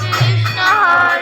Krishna Hare